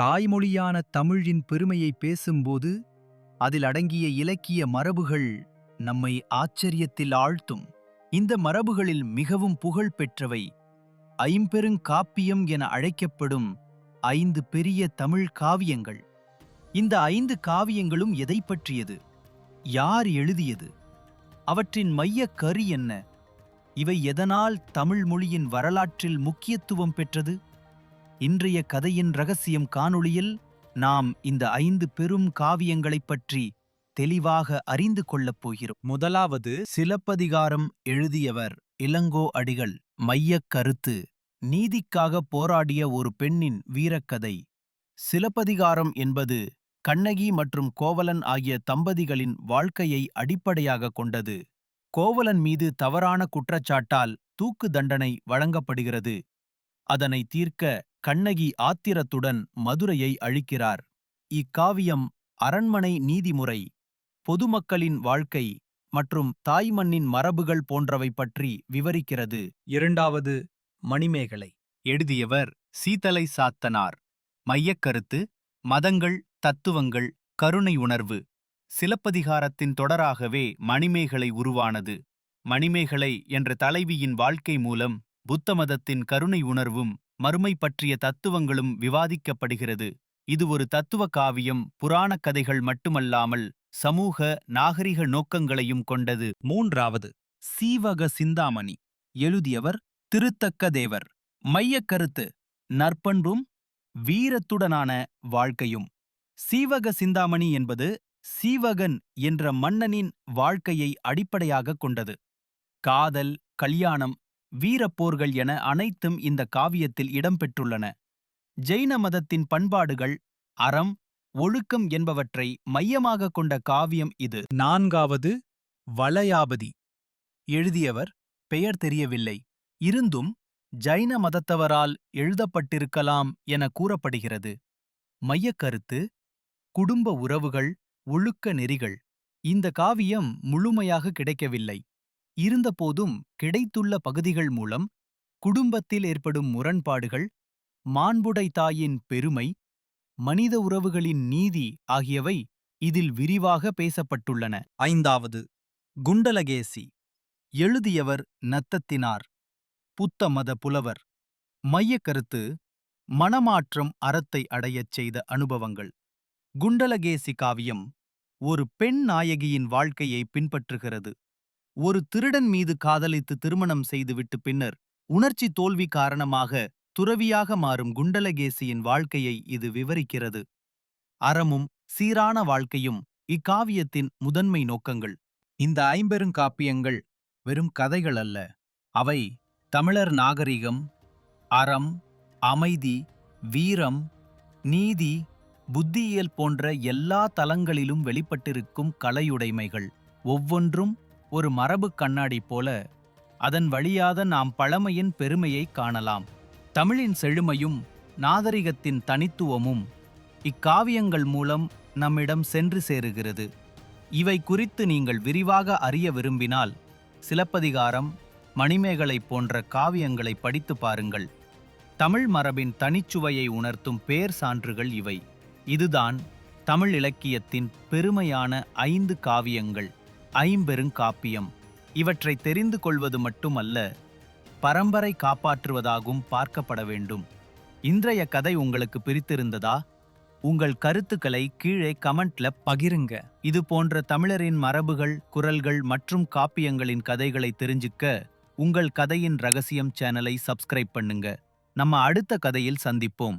தாய்மொழியான தமிழின் பெருமையை பேசும்போது அதில் அடங்கிய இலக்கிய மரபுகள் நம்மை ஆச்சரியத்தில் ஆழ்த்தும். இந்த மரபுகளில் மிகவும் புகழ் பெற்றவை ஐம்பெருங்காப்பியம் என அழைக்கப்படும் ஐந்து பெரிய தமிழ் காவியங்கள். இந்த ஐந்து காவியங்களும் எதை பற்றியது? யார் எழுதியது? அவற்றின் மையக் கரு என்ன? இவை எதனால் தமிழ் மொழியின் வரலாற்றில் முக்கியத்துவம் பெற்றது? இன்றைய கதையின் ரகசியம் காணொளியில் நாம் இந்த ஐந்து பெரும் காவியங்களைப் பற்றி தெளிவாக அறிந்து கொள்ளப் போகிறோம். முதலாவது சிலப்பதிகாரம் எழுதியவர் இளங்கோ அடிகள் மையக் கருத்து. நீதிக்காக போராடிய ஒரு பெண்ணின் வீரக்கதை. சிலப்பதிகாரம் என்பது கண்ணகி மற்றும் கோவலன் ஆகிய தம்பதிகளின் வாழ்க்கையை அடிப்படையாக கொண்டது. கோவலன் மீது தவறான குற்றச்சாட்டால் தூக்கு தண்டனை வழங்கப்படுகிறது. அதனை தீர்க்க கண்ணகி ஆத்திரத்துடன் மதுரையை அழிக்கிறார். இக்காவியம் அரண்மனை நீதிமுறை பொதுமக்களின் வாழ்க்கை மற்றும் தாய்மண்ணின் மரபுகள் போன்றவை பற்றி விவரிக்கிறது. இரண்டாவது மணிமேகலை எழுதியவர் சீதலை சாத்தனார். மையக்கருத்து மதங்கள் தத்துவங்கள் கருணை உணர்வு. சிலப்பதிகாரத்தின் தொடராகவே மணிமேகலை உருவானது. மணிமேகலை என்ற தலைவியின் வாழ்க்கை மூலம் புத்த மதத்தின் கருணை உணர்வும் மறுமை பற்றிய தத்துவங்களும் விவாதிக்கப்படுகிறது. இது ஒரு தத்துவ காவியம் புராணக் கதைகள் மட்டுமல்லாமல் சமூக நாகரிக நோக்கங்களையும் கொண்டது. மூன்றாவது சீவக சிந்தாமணி. எழுதியவர் திருத்தக்க தேவர் மையக் கருத்து நற்பண்பும் வீரத்துடனான வாழ்க்கையும். சீவக சிந்தாமணி என்பது சீவகன் என்ற மன்னனின் வாழ்க்கையை அடிப்படையாகக் கொண்டது. காதல் கல்யாணம் வீரப்போர்கள் என அனைத்தும் இந்த காவியத்தில் இடம்பெற்றுள்ளன. ஜெயின மதத்தின் பண்பாடுகள் அறம் ஒழுக்கம் என்பவற்றை மையமாகக் கொண்ட காவியம் இது. நான்காவது வளையாபதி. எழுதியவர் பெயர் தெரியவில்லை. இருந்தும் ஜைன மதத்தவரால் எழுதப்பட்டிருக்கலாம் என கூறப்படுகிறது. மையக்கருத்து குடும்ப உறவுகள் ஒழுக்க நெறிகள். இந்த காவியம் முழுமையாக கிடைக்கவில்லை. இருந்தபோதும் கிடைத்துள்ள பகுதிகள் மூலம் குடும்பத்தில் ஏற்படும் முரண்பாடுகள் மாண்புடை தாயின் பெருமை மனித உறவுகளின் நீதி ஆகியவை இதில் விரிவாக பேசப்பட்டுள்ளன. ஐந்தாவது குண்டலகேசி. எழுதியவர் நத்தத்தினார். புத்த மத புலவர். மையக்கருத்து மனமாற்றம் அறத்தை அடையச் செய்த அனுபவங்கள். குண்டலகேசி காவியம் ஒரு பெண் நாயகியின் வாழ்க்கையை பின்பற்றுகிறது. ஒரு திருடன் மீது காதலித்து திருமணம் செய்துவிட்டு பின்னர் உணர்ச்சி தோல்வி காரணமாக துறவியாக மாறும் குண்டலகேசியின் வாழ்க்கையை இது விவரிக்கிறது. அறமும் சீரான வாழ்க்கையும் இக்காவியத்தின் முதன்மை நோக்கங்கள். இந்த ஐம்பெருங்காப்பியங்கள் வெறும் கதைகள் அல்ல. அவை தமிழர் நாகரிகம் அறம் அமைதி வீரம் நீதி புத்தியியல் போன்ற எல்லா தலங்களிலும் வெளிப்பட்டிருக்கும் கலையுடைமைகள். ஒவ்வொன்றும் ஒரு மரபுக் கண்ணாடி போல அதன் வழியாக நாம் பழமையின் பெருமையை காணலாம். தமிழின் செழுமையும் நாகரிகத்தின் தனித்துவமும் இக்காவியங்கள் மூலம் நம்மிடம் சென்று சேருகிறது. இவை குறித்து நீங்கள் விரிவாக அறிய விரும்பினால் சிலப்பதிகாரம் மணிமேகலை போன்ற காவியங்களை படித்து பாருங்கள். தமிழ் மரபின் தனிச்சுவையை உணர்த்தும் பேர் சான்றுகள் இவை. இதுதான் தமிழ் இலக்கியத்தின் பெருமையான ஐந்து காவியங்கள். ஐம்பெருங்காப்பியம் இவற்றை தெரிந்து கொள்வது மட்டுமல்ல பரம்பரை காப்பாற்றுவதாகவும் பார்க்கப்பட வேண்டும். இன்றைய கதை உங்களுக்கு பிரித்திருந்ததா? உங்கள் கருத்துக்களை கீழே கமெண்ட்ல பகிருங்க. இது போன்ற தமிழரின் மரபுகள் குரல்கள் மற்றும் காப்பியங்களின் கதைகளை தெரிஞ்சுக்க உங்கள் கதையின் ரகசியம் சேனலை சப்ஸ்கிரைப் பண்ணுங்க. நம்ம அடுத்த கதையில் சந்திப்போம்.